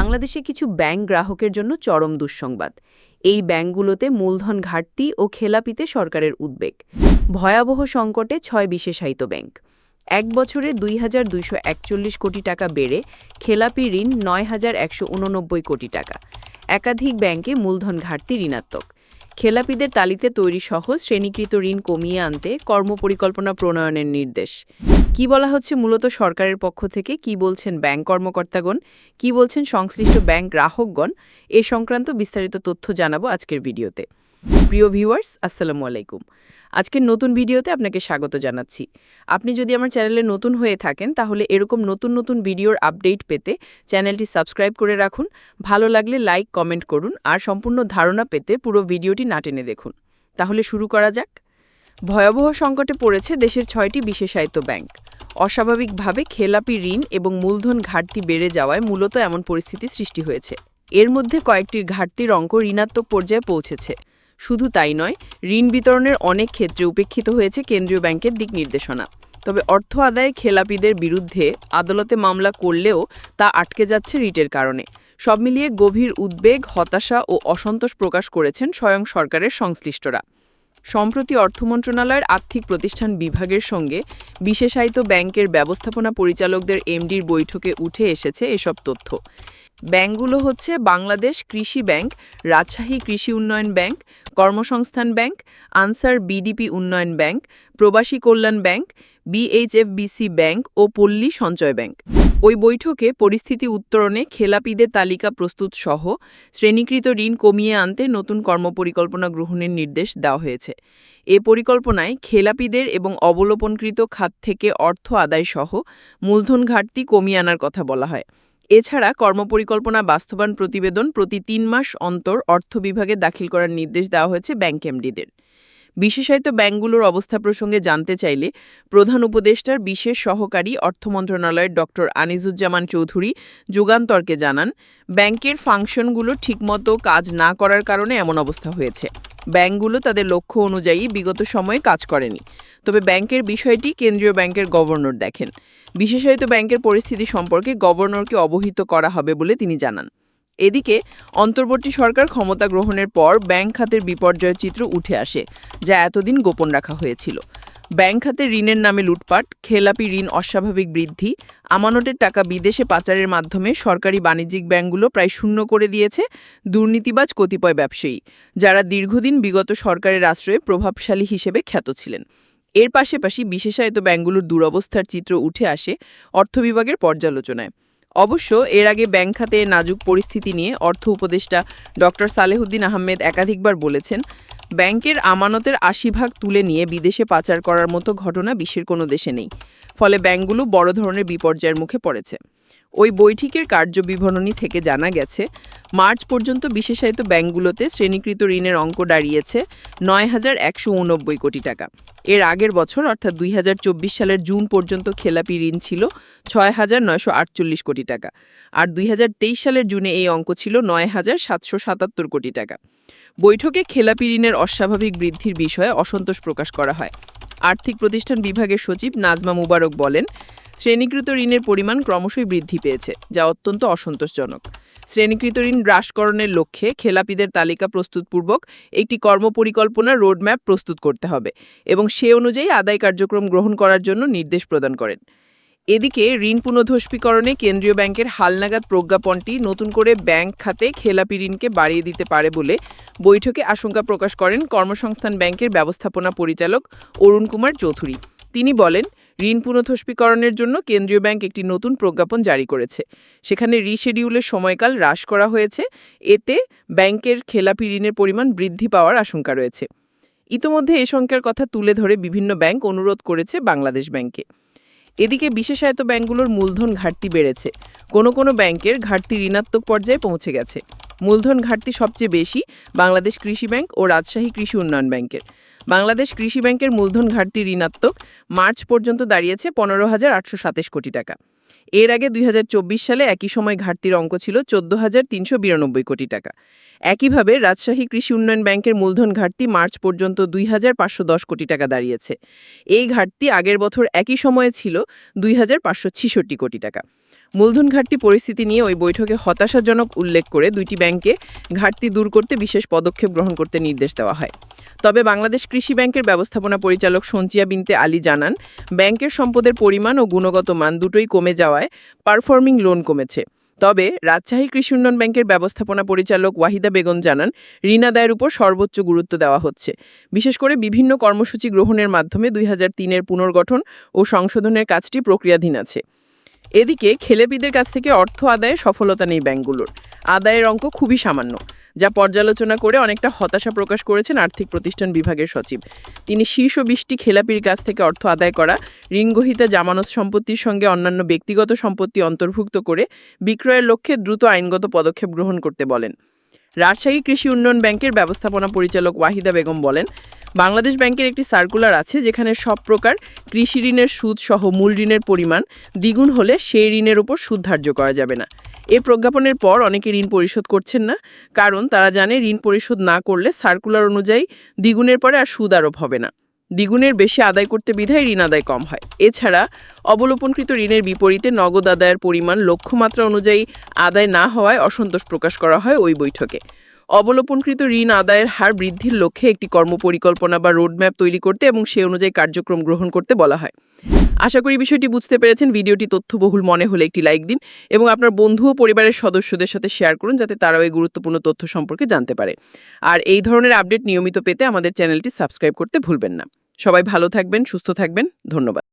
বাংলাদেশে কিছু ব্যাংক গ্রাহকের জন্য চরম দুঃসংবাদ। এই ব্যাংকগুলোতে মূলধন ঘাটতি ও খেলাপিতে সরকারের উদ্বেগ। ভয়াবহ সংকটে ছয় বিশেষায়িত ব্যাংক। এক বছরে দুই হাজার দুইশো একচল্লিশ কোটি টাকা বেড়ে খেলাপি ঋণ নয় হাজার একশো উননব্বই কোটি টাকা। একাধিক ব্যাংকে মূলধন ঘাটতি ঋণাত্মক। খেলাপিদের তালিতে তৈরি সহ শ্রেণীকৃত ঋণ কমিয়ে আনতে কর্মপরিকল্পনা প্রণয়নের নির্দেশ। কি বলা হচ্ছে মূলত সরকারের পক্ষ থেকে? কি বলছেন ব্যাংক কর্মকর্তাগণ? কি বলছেন সংশ্লিষ্ট ব্যাংক গ্রাহকগণ? এ সংক্রান্ত বিস্তারিত তথ্য জানাব আজকের ভিডিওতে। প্রিয় ভিউয়ার্স, আসসালামু আলাইকুম। আজকের নতুন ভিডিওতে আপনাকে স্বাগত জানাচ্ছি। আপনি যদি আমার চ্যানেলে নতুন হয়ে থাকেন, তাহলে এরকম নতুন নতুন ভিডিওর আপডেট পেতে চ্যানেলটি সাবস্ক্রাইব করে রাখুন। ভালো লাগলে লাইক, কমেন্ট করুন আর সম্পূর্ণ ধারণা পেতে পুরো ভিডিওটি না টেনে দেখুন। তাহলে শুরু করা যাক। ভয়াবহ সংকটে পড়েছে দেশের ছয়টি বিশেষায়িত ব্যাংক। অস্বাভাবিকভাবে খেলাপি ঋণ এবং মূলধন ঘাটতি বেড়ে যাওয়ায় মূলত এমন পরিস্থিতি সৃষ্টি হয়েছে। এর মধ্যে কয়েকটির ঘাটতির অঙ্ক ঋণাত্মক পর্যায়ে পৌঁছেছে। শুধু তাই নয়, ঋণ বিতরণের অনেক ক্ষেত্রে উপেক্ষিত হয়েছে কেন্দ্রীয় ব্যাংকের দিক নির্দেশনা। তবে অর্থ আদায়ে খেলাপিদের বিরুদ্ধে আদালতে মামলা করলেও তা আটকে যাচ্ছে রিটের কারণে। সব মিলিয়ে গভীর উদ্বেগ, হতাশা ও অসন্তোষ প্রকাশ করেছেন স্বয়ং সরকারের সংশ্লিষ্টরা। সম্প্রতি অর্থ মন্ত্রণালয়ের আর্থিক প্রতিষ্ঠান বিভাগের সঙ্গে বিশেষায়িত ব্যাংকের ব্যবস্থাপনা পরিচালকদের এমডির বৈঠকে উঠে এসেছে এসব তথ্য। ব্যাংকগুলো হচ্ছে বাংলাদেশ কৃষি ব্যাংক, রাজশাহী কৃষি উন্নয়ন ব্যাংক, কর্মসংস্থান ব্যাংক, আনসার বিডিপি উন্নয়ন ব্যাংক, প্রবাসী কল্যাণ ব্যাংক, বিএইচএফবিসি ব্যাংক ও পল্লী সঞ্চয় ব্যাংক। ওই বৈঠকে পরিস্থিতি উত্তরণে খেলাপিদের তালিকা প্রস্তুত সহ শ্রেণীকৃত ঋণ কমিয়ে আনতে নতুন কর্মপরিকল্পনা গ্রহণের নির্দেশ দেওয়া হয়েছে। এ পরিকল্পনায় খেলাপিদের এবং অবলোপনকৃত খাত থেকে অর্থ আদায় সহ মূলধন ঘাটতি কমিয়ে আনার কথা বলা হয়। এছাড়া কর্মপরিকল্পনা বাস্তবায়ন প্রতিবেদন প্রতি তিন মাস অন্তর অর্থ বিভাগে দাখিল করার নির্দেশ দেওয়া হয়েছে ব্যাংক এমডিদের। বিশেষায়িত ব্যাংকগুলোর অবস্থা প্রসঙ্গে জানতে চাইলে প্রধান উপদেষ্টার বিশেষ সহকারী অর্থ মন্ত্রণালয়ের ড আনিজুজ্জামান চৌধুরী যুগান্তরকে জানান, ব্যাংকের ফাংশনগুলো ঠিকমতো কাজ না করার কারণে এমন অবস্থা হয়েছে। ব্যাংকগুলো তাদের লক্ষ্য অনুযায়ী বিগত সময়ে কাজ করেনি। তবে ব্যাংকের বিষয়টি কেন্দ্রীয় ব্যাংকের গভর্নর দেখেন। বিশেষায়িত ব্যাংকের পরিস্থিতি সম্পর্কে গভর্নরকে অবহিত করা হবে বলে তিনি জানান। এদিকে, অন্তর্বর্তী সরকার ক্ষমতা গ্রহণের পর ব্যাংক খাতের বিপর্যয় চিত্র উঠে আসে, যা এতদিন গোপন রাখা হয়েছিল। ব্যাংক খাতে ঋণের নামে লুটপাট, খেলাপি ঋণ অস্বাভাবিক বৃদ্ধি, আমানতের টাকা বিদেশে পাচারের মাধ্যমে সরকারি বাণিজ্যিক ব্যাংকগুলো প্রায় শূন্য করে দিয়েছে দুর্নীতিবাজ কতিপয় ব্যবসায়ী, যারা দীর্ঘদিন বিগত সরকারের আশ্রয়ে প্রভাবশালী হিসেবে খ্যাত ছিলেন। এর পাশাপাশি বিশেষায়িত ব্যাংকগুলোর দুরবস্থার চিত্র উঠে আসে অর্থ বিভাগের পর্যালোচনায়। অবশ্য এর আগে ব্যাংক খাতে নাজুক পরিস্থিতি নিয়ে অর্থ উপদেষ্টা ডক্টর সালেহুদ্দিন আহমেদ একাধিকবার বলেছেন ব্যাংকের আমানতের আশি ভাগ তুলে নিয়ে বিদেশে পাচার করার মতো ঘটনা বিশ্বের কোনো দেশে নেই। ফলে ব্যাংকগুলো বড় ধরনের বিপর্যয়ের মুখে পড়েছে। ওই বৈঠিকের কার্যবিবরণী থেকে জানা গেছে মার্চ পর্যন্ত বিশেষায়িত ব্যাংকগুলোতে শ্রেণীকৃত ঋণের অঙ্ক দাঁড়িয়েছে নয় হাজার একশো উনব্বই কোটি টাকা। এর আগের বছর, অর্থাৎ দুই হাজার চব্বিশ সালের জুন পর্যন্ত খেলাপি ঋণ ছিল ছয় হাজার নয়শো আটচল্লিশ কোটি টাকা আর দুই হাজার তেইশ সালের জুনে এই অঙ্ক ছিল নয় হাজার সাতশো সাতাত্তর কোটি টাকা। বৈঠকে খেলাপি ঋণের অস্বাভাবিক বৃদ্ধির বিষয়ে অসন্তোষ প্রকাশ করা হয়। আর্থিক প্রতিষ্ঠান বিভাগের সচিব নাজমা মুবারক বলেন শ্রেণীকৃত ঋণের পরিমাণ ক্রমশই বৃদ্ধি পেয়েছে, যা অত্যন্ত অসন্তোষজনক। শ্রেণীকৃত ঋণ হ্রাসকরণের লক্ষ্যে খেলাপিদের তালিকা প্রস্তুতপূর্বক একটি কর্মপরিকল্পনা রোডম্যাপ প্রস্তুত করতে হবে এবং সে অনুযায়ী আদায় কার্যক্রম গ্রহণ করার জন্য নির্দেশ প্রদান করেন। এদিকে ঋণ পুনঃধস্পীকরণে কেন্দ্রীয় ব্যাংকের হালনাগাদ প্রজ্ঞাপনটি নতুন করে ব্যাংক খাতে খেলাপি ঋণকে বাড়িয়ে দিতে পারে বলে বৈঠকে আশঙ্কা প্রকাশ করেন কর্মসংস্থান ব্যাংকের ব্যবস্থাপনা পরিচালক অরুণ কুমার চৌধুরী। তিনি বলেন ঋণ পুনঃধস্পীকরণের জন্য কেন্দ্রীয় ব্যাংক একটি নতুন প্রজ্ঞাপন জারি করেছে। সেখানে রিশেডিউলের সময়কাল হ্রাস করা হয়েছে। এতে ব্যাংকের খেলাপি ঋণের পরিমাণ বৃদ্ধি পাওয়ার আশঙ্কা রয়েছে। ইতোমধ্যে এ সংখ্যার কথা তুলে ধরে বিভিন্ন ব্যাংক অনুরোধ করেছে বাংলাদেশ ব্যাংকে। এদিকে বিশেষায়িত ব্যাংকগুলোর মূলধন ঘাটতি বেড়েছে। কোনো কোনো ব্যাংকের ঘাটতি ঋণাত্মক পর্যায়ে পৌঁছে গেছে। মূলধন ঘাটতি সবচেয়ে বেশি বাংলাদেশ কৃষি ব্যাংক ও রাজশাহী কৃষি উন্নয়ন ব্যাংকের। বাংলাদেশ কৃষি ব্যাংকের মূলধন ঘাটতি ঋণাত্মক মার্চ পর্যন্ত দাঁড়িয়েছে পনেরো হাজার আটশো সাতাশ কোটি টাকা। এর আগে দুই হাজার চব্বিশ সালে একই সময় ঘাটতির অঙ্ক ছিল চোদ্দ হাজার তিনশো বিরানব্বই কোটি টাকা। একইভাবে রাজশাহী কৃষি উন্নয়ন ব্যাংকের মূলধন ঘাটতি মার্চ পর্যন্ত দুই হাজার পাঁচশো দশ কোটি টাকা দাঁড়িয়েছে। এই ঘাটতি আগের বছর একই সময়ে ছিল দুই কোটি টাকা। মূলধন ঘাটতি পরিস্থিতি নিয়ে ওই বৈঠকে হতাশাজনক উল্লেখ করে দুইটি ব্যাংকে ঘাটতি দূর করতে বিশেষ পদক্ষেপ গ্রহণ করতে নির্দেশ দেওয়া হয়। তবে বাংলাদেশ কৃষি ব্যাংকের ব্যবস্থাপনা পরিচালক সঞ্চিয়া বিনতে আলী জানান, ব্যাংকের সম্পদের পরিমাণ ও গুণগত মান দুটোই কমে যাওয়ায় পারফর্মিং লোন কমেছে। তবে রাজশাহী কৃষি উন্নয়ন ব্যাংকের ব্যবস্থাপনা পরিচালক ওয়াহিদা বেগম জানান ঋণ আদায়ের উপর সর্বোচ্চ গুরুত্ব দেওয়া হচ্ছে। বিশেষ করে বিভিন্ন কর্মসূচি গ্রহণের মাধ্যমে দুই হাজার তিনের পুনর্গঠন ও সংশোধনের কাজটি প্রক্রিয়াধীন আছে। এদিকে, খেলেপিদের কাছ থেকে অর্থ আদায়ে সফলতা নেই ব্যাংকগুলোর আদায়ের অঙ্ক খুবই সামান্য, যা পর্যালোচনা করে অনেকটা হতাশা প্রকাশ করেছেন আর্থিক প্রতিষ্ঠান বিভাগের সচিব। তিনি শীর্ষ বিশটি খেলাপির কাছ থেকে অর্থ আদায় করা, ঋণগ্রহীতা জামানত সম্পত্তির সঙ্গে অন্যান্য ব্যক্তিগত সম্পত্তি অন্তর্ভুক্ত করে বিক্রয়ের লক্ষ্যে দ্রুত আইনগত পদক্ষেপ গ্রহণ করতে বলেন। রাজশাহী কৃষি উন্নয়ন ব্যাংকের ব্যবস্থাপনা পরিচালক ওয়াহিদা বেগম বলেন, বাংলাদেশ ব্যাংকের একটি সার্কুলার আছে যেখানে সব প্রকার কৃষি ঋণের সুদ সহ মূল ঋণের পরিমাণ দ্বিগুণ হলে সেই ঋণের উপর সুদ ধার্য করা যাবে না। এ প্রজ্ঞাপনের পর অনেকে ঋণ পরিশোধ করছেন না, কারণ তারা জানে ঋণ পরিশোধ না করলে সার্কুলার অনুযায়ী দ্বিগুণের পরে আর সুদ আরোপ হবে না। দ্বিগুণের বেশি আদায় করতে বিধায় ঋণ আদায় কম হয়। এছাড়া অবলোপনকৃত ঋণের বিপরীতে নগদ আদায়ের পরিমাণ লক্ষ্যমাত্রা অনুযায়ী আদায় না হওয়ায় অসন্তোষ প্রকাশ করা হয় ওই বৈঠকে। অবলোপনকৃত ঋণ আদায়ের হার বৃদ্ধির লক্ষ্যে একটি কর্মপরিকল্পনা বা রোডম্যাপ তৈরি করতে এবং সে অনুযায়ী কার্যক্রম গ্রহণ করতে বলা হয়। আশা করি বিষয়টি বুঝতে পেরেছেন। ভিডিওটি তথ্যবহুল মনে হলে একটি লাইক দিন এবং আপনার বন্ধু ও পরিবারের সদস্যদের সাথে শেয়ার করুন যাতে তারাও এই গুরুত্বপূর্ণ তথ্য সম্পর্কে জানতে পারে। আর এই ধরনের আপডেট নিয়মিত পেতে আমাদের চ্যানেলটি সাবস্ক্রাইব করতে ভুলবেন না। সবাই ভালো থাকবেন, সুস্থ থাকবেন। ধন্যবাদ।